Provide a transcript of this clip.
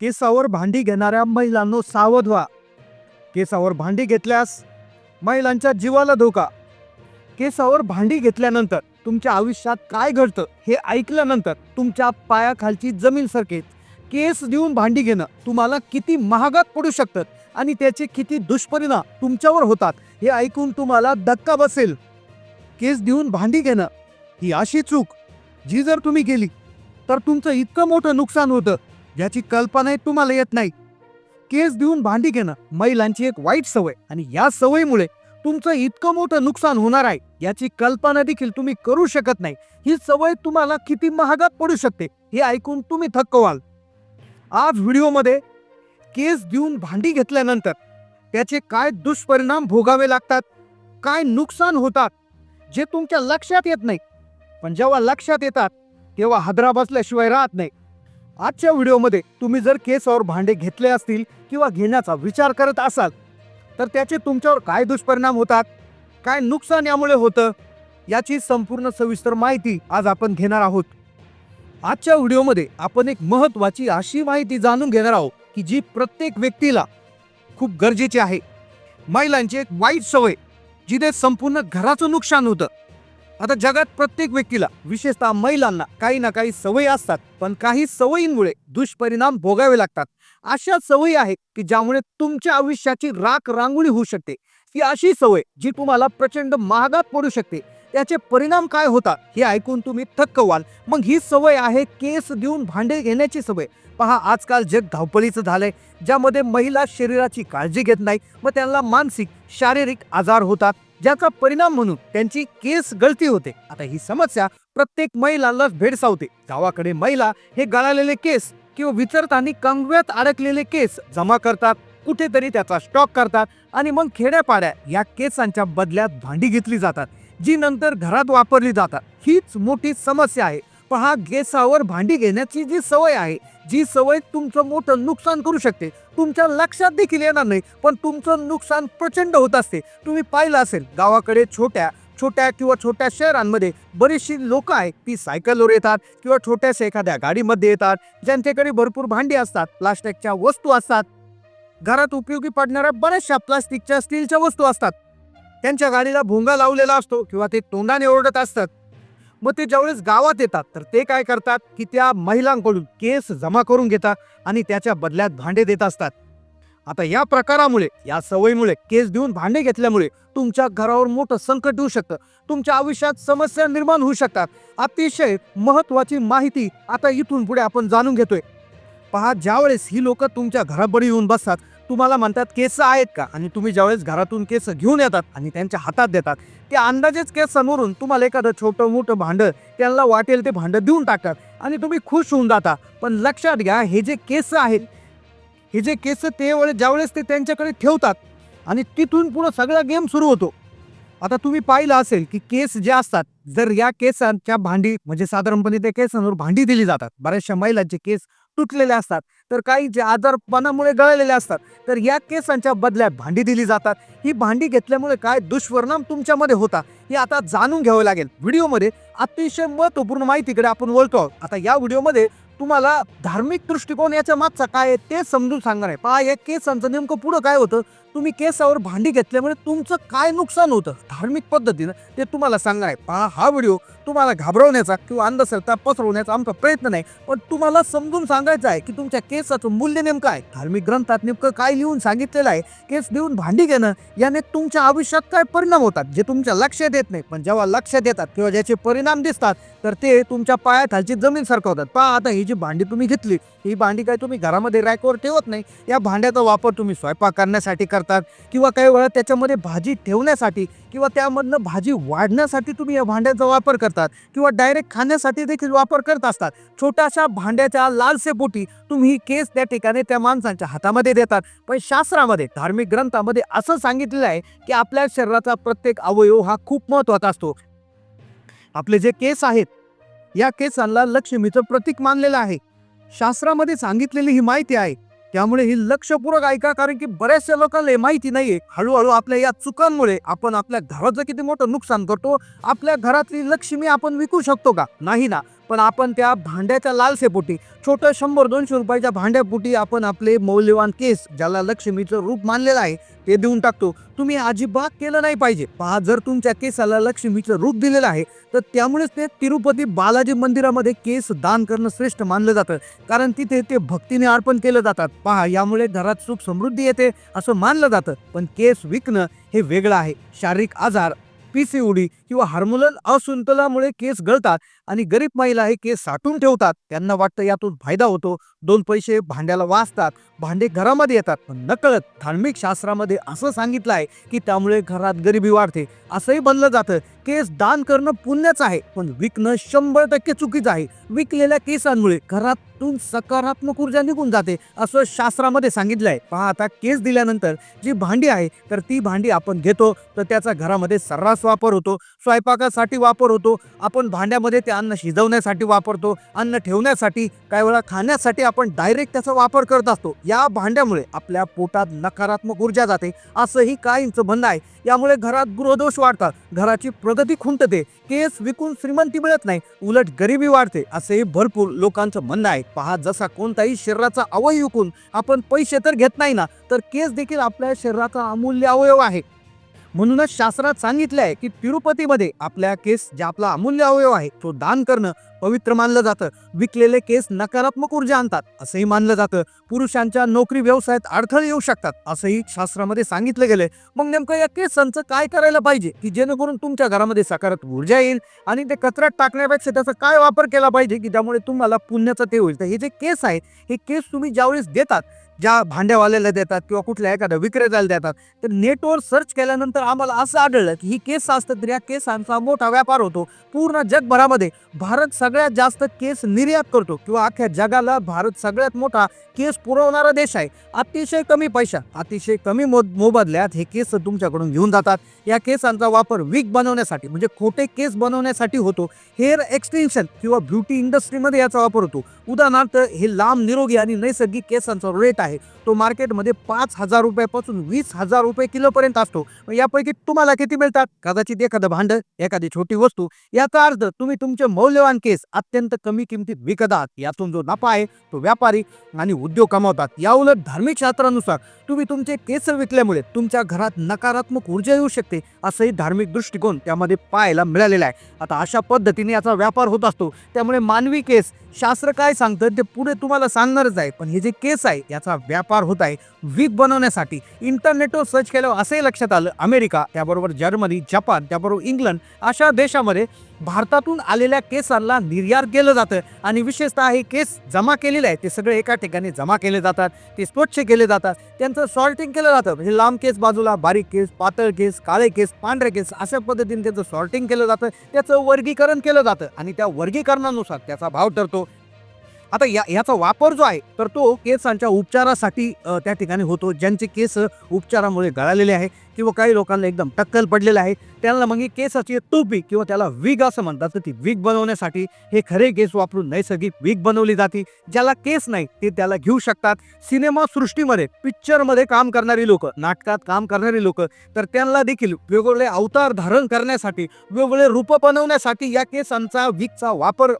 केसावर भांडी घेणाऱ्या महिलांनो सावध व्हा. केसावर भांडी घेतल्यास महिलांच्या जीवाला धोका. केसावर भांडी घेतल्यानंतर तुमच्या आयुष्यात काय घडतं हे ऐकल्यानंतर तुमच्या पायाखालची जमीन सरकेल. केस देऊन भांडी घेणं तुम्हाला किती महागात पडू शकतात आणि त्याचे किती दुष्परिणाम तुमच्यावर होतात हे ऐकून तुम्हाला धक्का बसेल. केस देऊन भांडी घेणं ही अशी चूक. जी जर तुम्ही केली तर तुमचं इतकं मोठं नुकसान होतं ज्याची कल्पनाही तुम्हाला येत नाही. केस देऊन भांडी घेणं महिलांची एक वाईट सवय आणि या सवयीमुळे तुमचं इतकं मोठं नुकसान होणार आहे याची कल्पना देखील तुम्ही करू शकत नाही. ही सवय तुम्हाला किती महागात पडू शकते हे ऐकून तुम्ही थक्क व्हाल. आज व्हिडिओमध्ये केस देऊन भांडी घेतल्यानंतर त्याचे काय दुष्परिणाम भोगावे लागतात काय नुकसान होतात जे तुमच्या लक्षात येत नाही. पण जेव्हा लक्षात येतात तेव्हा हादरा बसल्याशिवाय राहत नाही. आजच्या व्हिडिओमध्ये तुम्ही जर केसावर भांडे घेतले असतील किंवा घेण्याचा विचार करत असाल तर त्याचे तुमच्यावर काय दुष्परिणाम होतात? काय नुकसान यामुळे होतं? याची संपूर्ण सविस्तर माहिती आज आपण घेणार आहोत. आजच्या व्हिडिओमध्ये आपण एक महत्त्वाची अशी माहिती जाणून घेणार आहोत की जी प्रत्येक व्यक्तीला खूप गरजेची आहे. महिलांची एक वाईट सवय जिथे संपूर्ण घराचं नुकसान होतं. आता जगात प्रत्येक व्यक्तीला विशेषतः महिलांना काही ना काही सवयी असतात पण काही सवयींमुळे दुष्परिणाम भोगावे लागतात. अशा सवयी आहेत की ज्यामुळे तुमच्या आयुष्याची राख रांगोळी होऊ शकते. ही अशी सवय जी तुम्हाला प्रचंड महागात पडू शकते. त्याचे परिणाम काय होतात हे ऐकून तुम्ही थक्क व्हाल मग ही सवय आहे केस देऊन भांडे घेण्याची सवय. पहा आजकाल जग धावपळीचं झालंय ज्यामध्ये महिला शरीराची काळजी घेत नाही व त्यांना मानसिक शारीरिक आजार होतात. ज्याचा परिणाम म्हणून त्यांची केस गळती होते. आता ही समस्या प्रत्येक महिलांना भेडसावते. गावाकडे महिला हे गळालेले केस किंवा विचारताना कंगव्यात अडकलेले केस जमा करतात कुठेतरी त्याचा स्टॉक करतात आणि मग खेड्यापाड्या या केसांच्या बदल्यात भांडी घेतली जातात जी नंतर घरात वापरली जातात. हीच मोठी समस्या आहे. पहा गेसावर भांडी घेण्याची जी सवय आहे जी सवय तुमचं मोठं नुकसान करू शकते. तुमच्या लक्षात देखील येणार नाही पण तुमचं नुकसान प्रचंड होत असते. तुम्ही पाहिलं असेल गावाकडे छोट्या छोट्या किंवा छोट्या शहरांमध्ये बरीचशी लोक आहेत ती सायकलवर येतात किंवा छोट्याशा एखाद्या गाडीमध्ये येतात ज्यांच्याकडे भरपूर भांडी असतात प्लास्टिकच्या वस्तू असतात. घरात उपयोगी पडणाऱ्या बऱ्याचशा प्लास्टिकच्या स्टीलच्या वस्तू असतात. त्यांच्या गाडीला भोंगा लावलेला असतो किंवा ते तोंडाने ओरडत असतात. मग ते ज्यावेळेस गावात येतात तर ते काय करतात? की त्या महिलांकडून केस जमा करून घेतात आणि त्याच्या बदल्यात भांडे देत असतात. आता या प्रकारामुळे या सवयीमुळे केस देऊन भांडे घेतल्यामुळे तुमच्या घरावर मोठं संकट येऊ शकतं. तुमच्या आयुष्यात समस्या निर्माण होऊ शकतात. अतिशय महत्वाची माहिती आता इथून पुढे आपण जाणून घेतोय. पहा ज्यावेळेस ही लोक तुमच्या घराबडी येऊन बसतात तुम्हाला म्हणतात केस आहेत का? आणि तुम्ही ज्यावेळेस घरातून केस घेऊन येतात आणि त्यांच्या हातात देतात ते अंदाजेच केसांवरून तुम्हाला एखादं छोटं मोठं भांडं त्यांना वाटेल ते भांडं देऊन टाकतात आणि तुम्ही खुश होऊन जाता. पण लक्षात घ्या हे जे केस आहेत हे जे केस ते वेळेस ज्यावेळेस ते त्यांच्याकडे ठेवतात आणि तिथून पुढं सगळा गेम सुरू होतो. आता तुम्ही पाहिलं असेल की केस जे असतात जर या केसांच्या भांडी म्हणजे साधारणपणे त्या केसांवर भांडी दिली जातात. बऱ्याचशा महिलांचे केस तुटलेले असतात. तर काही जे आजारपणामुळे गळलेले असतात तर या केसांच्या बदल्यात भांडी दिली जातात. ही भांडी घेतल्यामुळे काय दुष्परिणाम तुमच्यामध्ये होता हे आता जाणून घ्यावं लागेल. व्हिडिओमध्ये अतिशय महत्त्वपूर्ण माहितीकडे आपण वळतो आहोत. आता या व्हिडिओमध्ये तुम्हाला धार्मिक दृष्टिकोन याच्या मागचा काय आहे ते समजून सांगणार आहे. पहा या केसांचं नेमकं पुढं काय होतं? तुम्ही केसावर भांडी घेतल्यामुळे म्हणजे तुमचं काय नुकसान होतं? धार्मिक पद्धतीनं ते तुम्हाला सांगणार आहे. पहा हा व्हिडिओ तुम्हाला घाबरवण्याचा किंवा अंधश्रद्धा पसरवण्याचा आमचा प्रयत्न नाही. पण तुम्हाला समजून सांगायचं आहे की तुमच्या केसाचं मूल्य नेमकं आहे. धार्मिक ग्रंथात नेमकं काय लिहून सांगितलेलं आहे? केस देऊन भांडी घेणं याने तुमच्या आयुष्यात काय परिणाम होतात जे तुमच्या लक्षात येत नाही. पण जेव्हा लक्षात येतात किंवा ज्याचे परिणाम दिसतात तर ते तुमच्या पायाखालची जमीन सरकवतात. पहा आता ही जी भांडी तुम्ही घेतली ही भांडी काय तुम्ही घरामध्ये रॅकवर ठेवत नाही? या भांड्याचा वापर तुम्ही स्वयंपाक करण्यासाठी करतात किंवा काही वेळा त्याच्यामध्ये भाजी ठेवण्यासाठी किंवा त्यामधनं भाजी वाढण्यासाठी तुम्ही या भांड्याचा वापर करतात किंवा डायरेक्ट खाण्यासाठी देखील वापर करत असतात. छोट्याशा भांड्याच्या लालसेपोटी तुम्ही ही केस त्या ठिकाणी त्या माणसांच्या हातामध्ये देतात. पण शास्त्रामध्ये धार्मिक ग्रंथामध्ये असं सांगितलेलं आहे की आपल्या शरीराचा प्रत्येक अवयव हा खूप महत्त्वाचा असतो. आपले जे केस आहेत या केसांना लक्ष्मीचं प्रतीक मानलेलं आहे. शास्त्रामध्ये सांगितलेली ही माहिती आहे. त्यामुळे ही लक्षपूर्वक ऐका कारण की बऱ्याचशा लोकांना हे माहिती नाहीये. हळूहळू आपल्या या चुकांमुळे आपण आपल्या घराचं किती मोठं नुकसान करतो. आपल्या घरातली लक्ष्मी आपण विकू शकतो का? नाही ना. पण आपण त्या भांड्याच्या लालसेपोटी छोटं शंभर दोनशे रुपयाच्या भांड्यापोटी आपण आपले मौल्यवान केस ज्याला लक्ष्मीचं रूप मानलेलं आहे ते देऊन टाकतो. तुम्ही अजिबात केलं नाही पाहिजे. पहा जर तुमच्या केसाला लक्ष्मीचं रूप दिलेलं आहे तर त्यामुळेच ते तिरुपती बालाजी मंदिरामध्ये केस दान करणं श्रेष्ठ मानलं जातं. कारण तिथे ते भक्तीने अर्पण केलं जातात. पहा यामुळे घरात सुख समृद्धी येते असं मानलं जातं. पण केस विकणं हे वेगळं आहे. शारीरिक आजार पीसीओडी किंवा हार्मोनल असंतुलामुळे केस गळतात आणि गरीब महिला हे केस साठून ठेवतात. त्यांना वाटतं यातून फायदा होतो. दोन पैसे भांड्याला वाचतात भांडे घरामध्ये येतात. पण नकळत धार्मिक शास्त्रामध्ये असं सांगितलं आहे की त्यामुळे घरात गरिबी वाढते. असंही बनलं जातं केस दान करणं पुण्याचं आहे पण विकणं शंभर टक्के चुकीचं आहे. विकलेल्या केसांमुळे घरात त्यातून सकारात्मक ऊर्जा निघून जाते असं शास्त्रामध्ये सांगितलं आहे पहा आता केस दिल्यानंतर जी भांडी आहे तर ती भांडी आपण घेतो तर त्याचा घरामध्ये सर्रास वापर होतो स्वयंपाकासाठी वापर होतो आपण भांड्यामध्ये ते अन्न शिजवण्यासाठी वापरतो अन्न ठेवण्यासाठी काही वेळा खाण्यासाठी आपण डायरेक्ट त्याचा वापर करत असतो. या भांड्यामुळे आपल्या पोटात नकारात्मक ऊर्जा जाते असंही काहींचं म्हणणं आहे. यामुळे घरात गृहदोष वाढतात घराची प्रगती खुंटते केस विकून श्रीमंती मिळत नाही उलट गरिबी वाढते असेही भरपूर लोकांचं म्हणणं आहे. पहा जसा कोणताही शरीराचा अवयव विकून आपण पैसे तर घेत नाही ना तर केस देखील आपल्या शरीराचा अमूल्य अवयव आहे. म्हणूनच शास्त्रात सांगितलं आहे की तिरुपतीमध्ये आपल्या केस जे आपला अमूल्य अवयव आहे तो दान करणं पवित्र मानलं जातं. विकलेले केस नकारात्मक ऊर्जा आणतात असंही मानलं जातं. पुरुषांच्या नोकरी व्यवसायात अडथळे येऊ शकतात असंही शास्त्रामध्ये सांगितलं गेलंय. मग नेमकं या केसांचं काय करायला पाहिजे की जेणेकरून तुमच्या घरामध्ये सकारात्मक ऊर्जा येईल आणि ते कचऱ्यात टाकण्यापेक्षा त्याचा काय वापर केला पाहिजे की त्यामुळे तुम्हाला पुण्याचं ते होईल. तर हे जे केस आहेत हे केस तुम्ही ज्यावेळेस देतात ज्या भांड्यावाल्याला देतात किंवा कुठल्या एखाद्या विक्रेत्याला देतात तर नेटवर सर्च केल्यानंतर आम्हाला असं आढळलं की ही केस असतात तर या केसांचा मोठा व्यापार होतो. पूर्ण जगभरामध्ये भारत सगळ्यात जास्त केस निर्यात करतो किंवा अख्ख्या जगाला भारत सगळ्यात मोठा केस पुरवणारा देश आहे. अतिशय कमी पैसा अतिशय कमी मो मोबदल्यात हे केस तुमच्याकडून घेऊन जातात. या केसांचा वापर वीक बनवण्यासाठी म्हणजे खोटे केस बनवण्यासाठी होतो. हेअर एक्सटेन्शन किंवा ब्युटी इंडस्ट्रीमध्ये याचा वापर होतो. उदाहरणार्थ हे लांब निरोगी आणि नैसर्गिक केसांचा रेट आहे. तो मार्केटमध्ये पाच हजार रुपयापासून वीस हजार रुपये किलोपर्यंत असतो. मग यापैकी तुम्हाला किती मिळतात? कदाचित एखादं भांडं एखादी छोटी वस्तू. याचा अर्थ तुम्ही तुमचे मौल्यवान केस अत्यंत कमी किमतीत विकत आहात यातून जो नफा आहे तो व्यापारी आणि उद्योग कमावतात. या उलट धार्मिक शास्त्रानुसार तुम्ही तुमचे केस विकल्यामुळे तुमच्या घरात नकारात्मक ऊर्जा येऊ शकते असंही धार्मिक दृष्टिकोन त्यामध्ये पाहायला मिळालेला आहे. आता अशा पद्धतीने याचा व्यापार होत असतो. त्यामुळे मानवी केस शास्त्र काय सांगतं ते पुढे तुम्हाला सांगणारच आहे. पण हे जे केस आहे याचा व्यापार होत आहे. वीक बनवण्यासाठी इंटरनेटवर सर्च केल्यावर असंही लक्षात आलं. अमेरिका त्याबरोबर जर्मनी जपान त्याबरोबर इंग्लंड अशा देशामध्ये भारतातून आलेल्या केसांना निर्यात केलं जातं. आणि विशेषतः हे केस जमा केलेले आहे ते सगळे एका ठिकाणी जमा केले जातात ते स्वच्छ केले जातात. त्यांचं सॉर्टिंग केलं जातं. म्हणजे लांब केस बाजूला बारीक केस पातळ केस काळे केस पांढरे केस अशा पद्धतीने त्याचं सॉर्टिंग केलं जातं. त्याचं वर्गीकरण केलं जातं. आणि त्या वर्गीकरणानुसार त्याचा भाव ठरतो. आता या याचा वापर जो आहे तर तो केसांच्या उपचारासाठी त्या ठिकाणी होतो ज्यांचे केस उपचारामुळे गळालेले आहे किंवा काही लोकांना एकदम टक्कल पडलेलं आहे. त्यांना मग ही केसाची टोपी किंवा त्याला विग असं म्हणतात तर ती विग बनवण्यासाठी हे खरे केस वापरून नैसर्गिक विग बनवली जाते ज्याला केस नाही ते त्याला घेऊ शकतात. सिनेमा सृष्टीमध्ये पिक्चरमध्ये काम करणारी लोक नाटकात काम करणारी लोक तर त्यांना देखील वेगवेगळे अवतार धारण करण्यासाठी वेगवेगळे रूप बनवण्यासाठी या केसांचा विगचा वापर